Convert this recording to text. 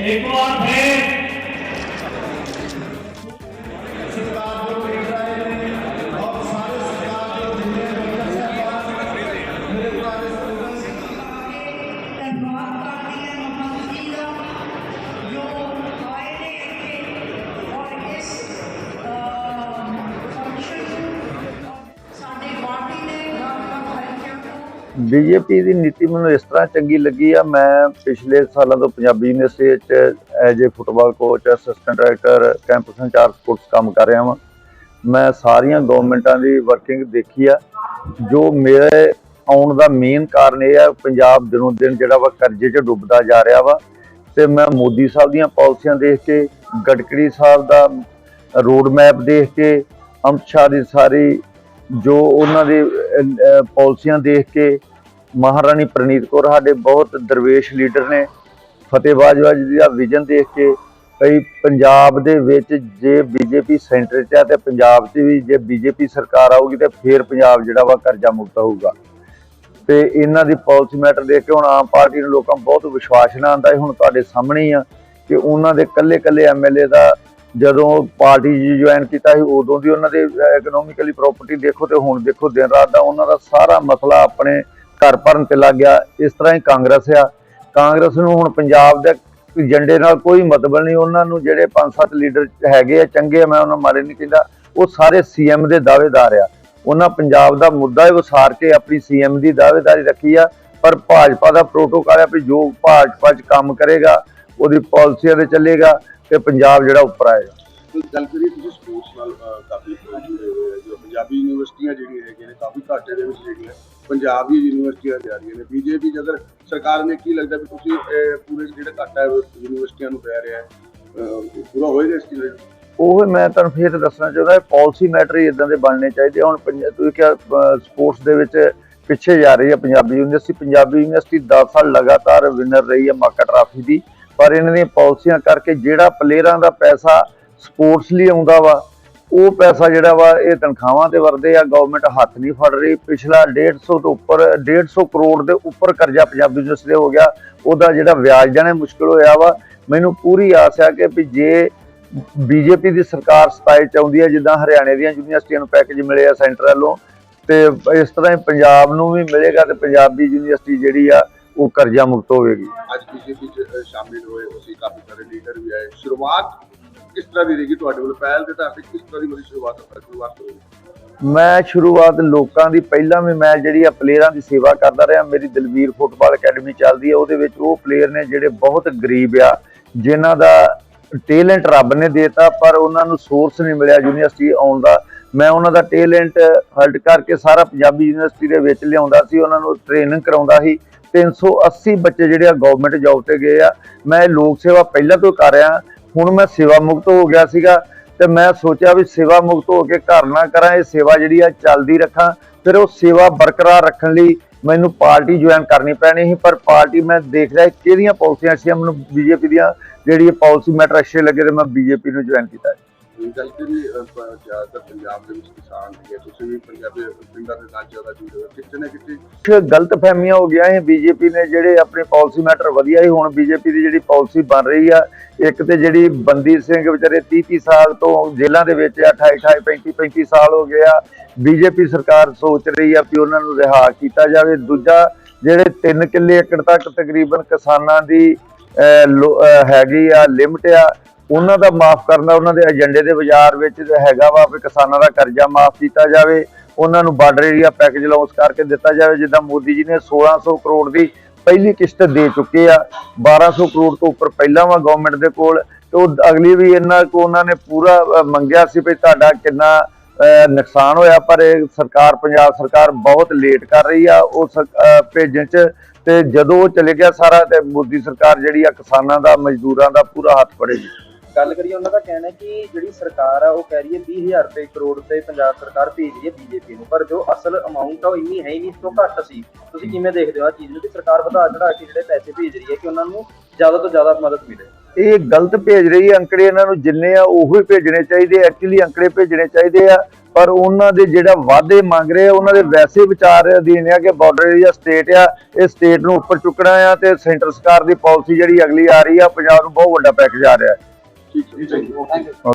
ਇੱਕ ਵਾਰ ਫੇਰ ਬੀਜੇਪੀ ਦੀ ਨੀਤੀ ਮੈਨੂੰ ਇਸ ਤਰ੍ਹਾਂ ਚੰਗੀ ਲੱਗੀ ਆ, ਮੈਂ ਪਿਛਲੇ ਸਾਲਾਂ ਤੋਂ ਪੰਜਾਬੀ ਯੂਨੀਵਰਸਿਟੀ ਵਿੱਚ as a football coach assistant director campus incharge sports ਕੰਮ ਕਰ ਰਿਹਾ ਹਾਂ ਮੈਂ ਸਾਰੀਆਂ ਗਵਰਨਮੈਂਟਾਂ ਦੀ ਵਰਕਿੰਗ ਦੇਖੀ ਆ। ਜੋ ਮੇਰੇ ਆਉਣ ਦਾ ਮੇਨ ਕਾਰਨ ਇਹ ਆ, ਪੰਜਾਬ ਦਿਨੋਂ ਦਿਨ ਜਿਹੜਾ ਵਾ ਕਰਜ਼ੇ 'ਚ ਡੁੱਬਦਾ ਜਾ ਰਿਹਾ ਵਾ। ਤੇ ਮੈਂ ਮੋਦੀ ਸਾਹਿਬ ਦੀਆਂ ਪਾਲਿਸੀਆਂ ਦੇਖ ਕੇ, ਗਡਕਰੀ ਸਾਹਿਬ ਦਾ ਰੋਡ ਮੈਪ ਦੇਖ ਕੇ ਅਮਿਤ ਸ਼ਾਹ ਦੀ ਸਾਰੀ ਜੋ ਉਹਨਾਂ ਦੇ ਪਾਲਿਸੀਆਂ ਦੇਖ ਕੇ ਮਹਾਰਾਣੀ ਪ੍ਰਨੀਤ ਕੌਰ ਸਾਡੇ ਬਹੁਤ ਦਰਵੇਸ਼ ਲੀਡਰ ਨੇ। ਫਤਿਹ ਬਾਜਵਾ ਜੀ ਦਾ ਵਿਜ਼ਨ ਦੇਖ ਕੇ ਕਈ ਪੰਜਾਬ ਦੇ ਵਿੱਚ ਜੇ ਬੀਜੇਪੀ ਸੈਂਟਰ 'ਚ ਆ ਤੇ ਪੰਜਾਬ 'ਚ ਵੀ ਜੇ ਬੀਜੇਪੀ ਸਰਕਾਰ ਆਊਗੀ ਤੇ ਫੇਰ ਪੰਜਾਬ ਜਿਹੜਾ ਵਾ ਕਰਜ਼ਾ ਮੁਕਤ ਹੋਊਗਾ। ਤੇ ਇਹਨਾਂ ਦੀ ਪਾਲਿਸੀ ਮੈਟਰ ਦੇਖ ਕੇ ਹੁਣ ਆਮ ਪਾਰਟੀ ਨੂੰ ਲੋਕਾਂ ਬਹੁਤ ਵਿਸ਼ਵਾਸ ਨਾ ਆਉਂਦਾ ਇਹ ਹੁਣ ਤੁਹਾਡੇ ਸਾਹਮਣੇ ਹੀ ਆ ਕਿ ਉਹਨਾਂ ਦੇ ਕੱਲੇ-ਕੱਲੇ ਐਮਐਲਏ ਦਾ ਜਦੋਂ ਪਾਰਟੀ ਜੀ ਜੁਆਇਨ ਕੀਤਾ ਸੀ ਉਦੋਂ ਦੀ ਉਹਨਾਂ ਦੇ ਇਕਨੋਮਿਕਲੀ ਪ੍ਰਾਪਰਟੀ ਦੇਖੋ ਤੇ ਹੁਣ ਦੇਖੋ ਦਿਨ ਰਾਤ ਦਾ ਉਹਨਾਂ ਦਾ ਸਾਰਾ ਮਸਲਾ ਆਪਣੇ ਘਰ ਭਰਨ ਤੇ ਲੱਗ ਗਿਆ, ਇਸ ਤਰ੍ਹਾਂ ਹੀ ਕਾਂਗਰਸ ਆ। ਕਾਂਗਰਸ ਨੂੰ ਹੁਣ ਪੰਜਾਬ ਦੇ ਏਜੰਡੇ ਨਾਲ ਕੋਈ ਮਤਲਬ ਨਹੀਂ, ਉਹਨਾਂ ਨੂੰ ਜਿਹੜੇ ਪੰਜ ਸੱਤ ਲੀਡਰ ਹੈਗੇ ਆ, ਚੰਗੇ ਆ, ਮੈਂ ਉਹਨਾਂ ਮਾਰੇ ਨਹੀਂ ਕਹਿੰਦਾ, ਉਹ ਸਾਰੇ ਸੀਐਮ ਦੇ ਦਾਅਵੇਦਾਰ ਆ। ਉਹਨਾਂ ਪੰਜਾਬ ਦਾ ਮੁੱਦਾ ਹੀ ਵਿਸਾਰ ਕੇ ਆਪਣੀ ਸੀਐਮ ਦੀ ਦਾਅਵੇਦਾਰੀ ਰੱਖੀ ਆ, ਪਰ ਭਾਜਪਾ ਦਾ ਪ੍ਰੋਟੋਕਾਲ ਆ ਵੀ ਜੋ ਭਾਜਪਾ 'ਚ ਕੰਮ ਕਰੇਗਾ, ਉਹਦੀ ਪਾਲਿਸੀਆਂ ਤੇ ਚੱਲੇਗਾ ਤੇ ਪੰਜਾਬ ਜਿਹੜਾ ਉੱਪਰ ਆਏਗਾ। ਗੱਲ ਕਰੀਏ ਤੁਸੀਂ ਸਪੋਰਟਸ ਨਾਲ ਕਾਫੀ ਜੋ ਪੰਜਾਬੀ ਯੂਨੀਵਰਸਿਟੀਆਂ ਜਿਹੜੀਆਂ ਹੈਗੀਆਂ ਨੇ, ਕਾਫੀ ਘਾਟੇ ਦੇ ਵਿੱਚ ਜਿਹੜੀਆਂ ਪੰਜਾਬੀ ਯੂਨੀਵਰਸਿਟੀਆਂ ਜਾ ਰਹੀਆਂ ਨੇ। ਬੀਜੇਪੀ ਅਗਰ ਸਰਕਾਰ ਨੇ ਕੀ ਲੱਗਦਾ ਵੀ ਤੁਸੀਂ ਪੂਰੇ ਜਿਹੜਾ ਘਾਟਾ ਹੈ ਯੂਨੀਵਰਸਿਟੀਆਂ ਨੂੰ ਪੈ ਰਿਹਾ ਹੈ ਪੂਰਾ ਹੋਏਗਾ ਇਸ ਚੀਜ਼ ਉਹ ਮੈਂ ਤੁਹਾਨੂੰ ਫੇਰ ਦੱਸਣਾ ਚਾਹੁੰਦਾ ਪਾਲਿਸੀ ਮੈਟਰ ਹੀ ਇਦਾਂ ਦੇ ਬਣਨੇ ਚਾਹੀਦੇ ਆ। ਹੁਣ ਪੰਜ- ਤੁਸੀਂ ਕਿਹਾ ਸਪੋਰਟਸ ਦੇ ਵਿੱਚ ਪਿੱਛੇ ਜਾ ਰਹੀ ਹੈ ਪੰਜਾਬੀ ਯੂਨੀਵਰਸਿਟੀ। ਪੰਜਾਬੀ ਯੂਨੀਵਰਸਿਟੀ 10 ਸਾਲ ਲਗਾਤਾਰ ਵਿਨਰ ਰਹੀ ਹੈ ਮਾਕਾ ਟਰਾਫੀ ਦੀ। ਪਰ ਇਹਨਾਂ ਦੀਆਂ ਪਾਲਿਸੀਆਂ ਕਰਕੇ ਜਿਹੜਾ ਪਲੇਅਰਾਂ ਦਾ ਪੈਸਾ ਸਪੋਰਟਸ ਲਈ ਆਉਂਦਾ ਵਾ ਉਹ ਪੈਸਾ ਜਿਹੜਾ ਵਾ, ਇਹ ਤਨਖਾਹਾਂ ਤੇ ਵਰਦੇ ਆ ਗਵਰਨਮੈਂਟ ਹੱਥ ਨਹੀਂ ਫੜ ਰਹੀ। ਪਿਛਲਾ 150 ਤੋਂ ਉੱਪਰ 150 ਕਰੋੜ ਦੇ ਉੱਪਰ ਕਰਜ਼ਾ ਪੰਜਾਬੀ ਯੂਨੀਵਰਸਿਟੀ ਤੇ ਹੋ ਗਿਆ। ਉਹਦਾ ਜਿਹੜਾ ਵਿਆਜ ਦੇਣਾ ਮੁਸ਼ਕਲ ਹੋਇਆ ਵਾ। ਮੈਨੂੰ ਪੂਰੀ ਆਸ ਆ ਕਿ ਵੀ ਜੇ ਬੀਜੇਪੀ ਦੀ ਸਰਕਾਰ 27 ਚ ਆਉਂਦੀ ਹੈ ਜਿੱਦਾਂ ਹਰਿਆਣੇ ਦੀਆਂ ਯੂਨੀਵਰਸਿਟੀਆਂ ਨੂੰ ਪੈਕੇਜ ਮਿਲੇ ਆ ਸੈਂਟਰ ਵੱਲੋਂ, ਤੇ ਇਸ ਤਰ੍ਹਾਂ ਹੀ ਪੰਜਾਬ ਨੂੰ ਵੀ ਮਿਲੇਗਾ ਤੇ ਪੰਜਾਬੀ ਯੂਨੀਵਰਸਿਟੀ ਜਿਹੜੀ ਆ, ਉਹ ਕਰਜ਼ਾ ਮੁਕਤ ਹੋਵੇਗੀ। ਅੱਜ ਬੀਜੇਪੀ ਚ ਸ਼ਾਮਿਲ ਹੋਏ ਤੁਸੀਂ ਕਾਫੀ ਸਾਰੇ ਲੀਡਰ ਵੀ ਆਏ। ਸ਼ੁਰੂਆਤ ਕਿਸ ਤਰ੍ਹਾਂ ਦੀ ਰਹੇਗੀ ਤੁਹਾਡੇ ਵੱਲੋਂ? ਪਹਿਲ ਦੇ ਤਾਂ ਕਿਸ ਤਰ੍ਹਾਂ ਦੀ ਮੇਰੀ ਸ਼ੁਰੂਆਤ ਆਪਾਂ ਸ਼ੁਰੂਆਤ ਕਰੋਗੇ ਮੈਂ ਸ਼ੁਰੂਆਤ ਲੋਕਾਂ ਦੀ, ਪਹਿਲਾਂ ਵੀ ਮੈਂ ਜਿਹੜੀ ਆ ਪਲੇਅਰਾਂ ਦੀ ਸੇਵਾ ਕਰਦਾ ਰਿਹਾ। ਮੇਰੀ ਦਲਵੀਰ ਫੁੱਟਬਾਲ ਅਕੈਡਮੀ ਚੱਲਦੀ ਹੈ ਉਹਦੇ ਵਿੱਚ ਉਹ ਪਲੇਅਰ ਨੇ ਜਿਹੜੇ ਬਹੁਤ ਗਰੀਬ ਆ, ਜਿਨ੍ਹਾਂ ਦਾ ਟੈਲੈਂਟ ਰੱਬ ਨੇ ਦੇਤਾ, ਪਰ ਉਹਨਾਂ ਨੂੰ ਸੋਰਸ ਨਹੀਂ ਮਿਲਿਆ ਯੂਨੀਵਰਸਿਟੀ ਆਉਣ ਦਾ। ਮੈਂ ਉਹਨਾਂ ਦਾ ਟੈਲੈਂਟ ਹਲਟ ਕਰਕੇ ਸਾਰਾ ਪੰਜਾਬੀ ਯੂਨੀਵਰਸਿਟੀ ਦੇ ਵਿੱਚ ਲਿਆਉਂਦਾ ਸੀ। ਉਹਨਾਂ ਨੂੰ ਟ੍ਰੇਨਿੰਗ ਕਰਾਉਂਦਾ ਸੀ। 380 ਬੱਚੇ ਜਿਹੜੇ ਆ ਗਵਰਨਮੈਂਟ ਜੌਬ ਤੇ ਗਏ ਆ। ਮੈਂ ਇਹ ਲੋਕ ਸੇਵਾ ਪਹਿਲਾਂ ਤੋਂ ਕਰ ਰਿਹਾ। ਹੁਣ ਮੈਂ ਸੇਵਾ ਮੁਕਤ ਹੋ ਗਿਆ ਸੀਗਾ ਤੇ ਮੈਂ ਸੋਚਿਆ ਵੀ ਸੇਵਾ ਮੁਕਤ ਹੋ ਕੇ ਘਰ ਨਾ ਕਰਾਂ, ਇਹ ਸੇਵਾ ਜਿਹੜੀ ਆ ਚੱਲਦੀ ਰੱਖਾਂ, ਫਿਰ ਉਹ ਸੇਵਾ ਬਰਕਰਾਰ ਰੱਖਣ ਲਈ ਮੈਨੂੰ ਪਾਰਟੀ ਜੁਆਇਨ ਕਰਨੀ ਪੈਣੀ ਸੀ, ਪਰ ਪਾਰਟੀ ਮੈਂ ਦੇਖ ਰਿਹਾ ਕਿਹੜੀਆਂ ਪਾਲਿਸੀਆਂ ਸੀ ਮੈਨੂੰ ਬੀਜੇਪੀ ਦੀਆਂ ਜਿਹੜੀ ਪਾਲਿਸੀ ਮੈਟਰ ਅੱਛੇ ਲੱਗੇ ਤੇ ਮੈਂ ਬੀਜੇਪੀ ਨੂੰ ਜੁਆਇਨ ਕੀਤਾ ਗੱਲ ਕਰੀ ਜ਼ਿਆਦਾਤਰ ਪੰਜਾਬ ਦੇ ਵਿੱਚ ਕਿਸਾਨ ਹੈਗੇ ਤੁਸੀਂ ਵੀ ਪੰਜਾਬੀ ਪਿੰਡਾਂ ਦੇ ਨਾਲ ਜ਼ਿਆਦਾ ਜੁੜੇ ਹੋ ਕਿਤੇ ਨਾ ਕਿਤੇ ਗਲਤ ਫਹਿਮੀਆਂ ਹੋ ਗਿਆ ਇਹ ਬੀਜੇਪੀ ਨੇ ਜਿਹੜੇ ਆਪਣੇ ਪਾਲਿਸੀ ਮੈਟਰ ਵਧੀਆ ਹੀ ਹੁਣ ਬੀਜੇਪੀ ਦੀ ਜਿਹੜੀ ਪਾਲਿਸੀ ਬਣ ਰਹੀ ਆ ਇੱਕ ਤੇ ਜਿਹੜੀ ਬੰਦੀ ਸਿੰਘ ਵਿਚਾਰੇ 30 30 ਸਾਲ ਤੋਂ ਜੇਲ੍ਹਾਂ ਦੇ ਵਿੱਚ ਆ 28 28 35 35 ਸਾਲ ਹੋ ਗਏ ਆ ਬੀਜੇਪੀ ਸਰਕਾਰ ਸੋਚ ਰਹੀ ਆ ਕਿ ਉਹਨਾਂ ਨੂੰ ਰਿਹਾ ਕੀਤਾ ਜਾਵੇ ਦੂਜਾ ਜਿਹੜੇ 3 ਕਿੱਲੇ ਏਕੜ ਤੱਕ ਤਕਰੀਬਨ ਕਿਸਾਨਾਂ ਦੀ ਅਹ, ਲੋ- ਹੈਗੀ ਆ ਲਿਮਟ ਆ ਉਹਨਾਂ ਦਾ ਮਾਫ ਕਰਨਾ, ਉਹਨਾਂ ਦੇ ਏਜੰਡੇ ਦੇ ਬਾਜ਼ਾਰ ਵਿੱਚ ਹੈਗਾ ਵਾ ਵੀ ਕਿਸਾਨਾਂ ਦਾ ਕਰਜ਼ਾ ਮਾਫ ਕੀਤਾ ਜਾਵੇ, ਉਹਨਾਂ ਨੂੰ ਬਾਰਡਰ ਏਰੀਆ ਪੈਕੇਜ ਲਾਂਚ ਕਰਕੇ ਦਿੱਤਾ ਜਾਵੇ, ਜਿੱਦਾਂ ਮੋਦੀ ਜੀ ਨੇ 1600 ਕਰੋੜ ਦੀ ਪਹਿਲੀ ਕਿਸ਼ਤ ਦੇ ਚੁੱਕੇ ਆ 1200 ਕਰੋੜ ਤੋਂ ਉੱਪਰ ਪਹਿਲਾਂ ਵਾ ਗਵਰਨਮੈਂਟ ਦੇ ਕੋਲ, ਤੇ ਉਹ ਅਗਲੀ ਵੀ ਇਹਨਾਂ ਕੋ ਉਹਨਾਂ ਨੇ ਪੂਰਾ ਮੰਗਿਆ ਸੀ ਵੀ ਤੁਹਾਡਾ ਕਿੰਨਾ ਨੁਕਸਾਨ ਹੋਇਆ, ਪਰ ਇਹ ਸਰਕਾਰ, ਪੰਜਾਬ ਸਰਕਾਰ ਬਹੁਤ ਲੇਟ ਕਰ ਰਹੀ ਆ ਉਹ ਸਰ- ਭੇਜਣ ਚ, ਤੇ ਜਦੋਂ ਉਹ ਚਲੇ ਗਿਆ ਸਾਰਾ, ਤੇ ਮੋਦੀ ਸਰਕਾਰ ਜਿਹੜੀ ਆ ਕਿਸਾਨਾਂ ਦਾ, ਮਜ਼ਦੂਰਾਂ ਦਾ ਪੂਰਾ ਹੱਥ ਫੜੇਗੀ ਗੱਲ ਕਰੀਏ ਉਹਨਾਂ ਦਾ ਕਹਿਣਾ ਹੈ ਕਿ ਜਿਹੜੀ ਸਰਕਾਰ ਆ, ਉਹ ਕਹਿ ਰਹੀ ਹੈ 20000 ਰੁਪਏ ਕਰੋੜ ਤੇ ਪੰਜਾਬ ਸਰਕਾਰ ਭੇਜ ਰਹੀ ਹੈ ਬੀਜੇਪੀ ਨੂੰ। ਪਰ ਜੋ ਅਸਲ ਅਮਾਉਂਟ ਆ, ਉਹ ਇੰਨੀ ਹੈ ਹੀ ਨਹੀਂ, ਇਸ ਤੋਂ ਘੱਟ ਸੀ। ਤੁਸੀਂ ਕਿਵੇਂ ਦੇਖਦੇ ਹੋ ਆ ਚੀਜ਼ ਨੂੰ ਕਿ ਸਰਕਾਰ ਵਧਾ ਚੜਾ ਕੇ ਜਿਹੜੇ ਪੈਸੇ ਭੇਜ ਰਹੀ ਹੈ ਕਿ ਉਹਨਾਂ ਨੂੰ ਜ਼ਿਆਦਾ ਤੋਂ ਜ਼ਿਆਦਾ ਮਦਦ ਮਿਲੇ? ਇਹ ਗਲਤ ਭੇਜ ਰਹੀ ਹੈ, ਅੰਕੜੇ ਇਹਨਾਂ ਨੂੰ ਜਿੰਨੇ ਆ, ਉਹੋ ਹੀ ਭੇਜਣੇ ਚਾਹੀਦੇ ਐਕਚੁਅਲੀ ਅੰਕੜੇ ਭੇਜਣੇ ਚਾਹੀਦੇ ਆ, ਪਰ ਉਹਨਾਂ ਦੇ ਜਿਹੜਾ ਵਾਅਦੇ ਮੰਗ ਰਹੇ ਆ, ਉਹਨਾਂ ਦੇ ਵੈਸੇ ਵਿਚਾਰ ਅਧੀਨ ਆ ਕਿ ਬਾਰਡਰ ਏਰੀਆ ਸਟੇਟ ਆ, ਇਹ ਸਟੇਟ ਨੂੰ ਉੱਪਰ ਚੁੱਕਣਾ ਆ ਤੇ ਸੈਂਟਰ ਸਰਕਾਰ ਦੀ ਪਾਲਿਸੀ ਜਿਹੜੀ ਅਗਲੀ ਆ ਰਹੀ ਆ, ਪੰਜਾਬ ਨੂੰ ਬਹੁਤ ਵੱਡਾ ਪੈਕੇਜ ਆ ਰਿਹਾ ਹੈ ਠੀਕ ਹੈ ਜੀ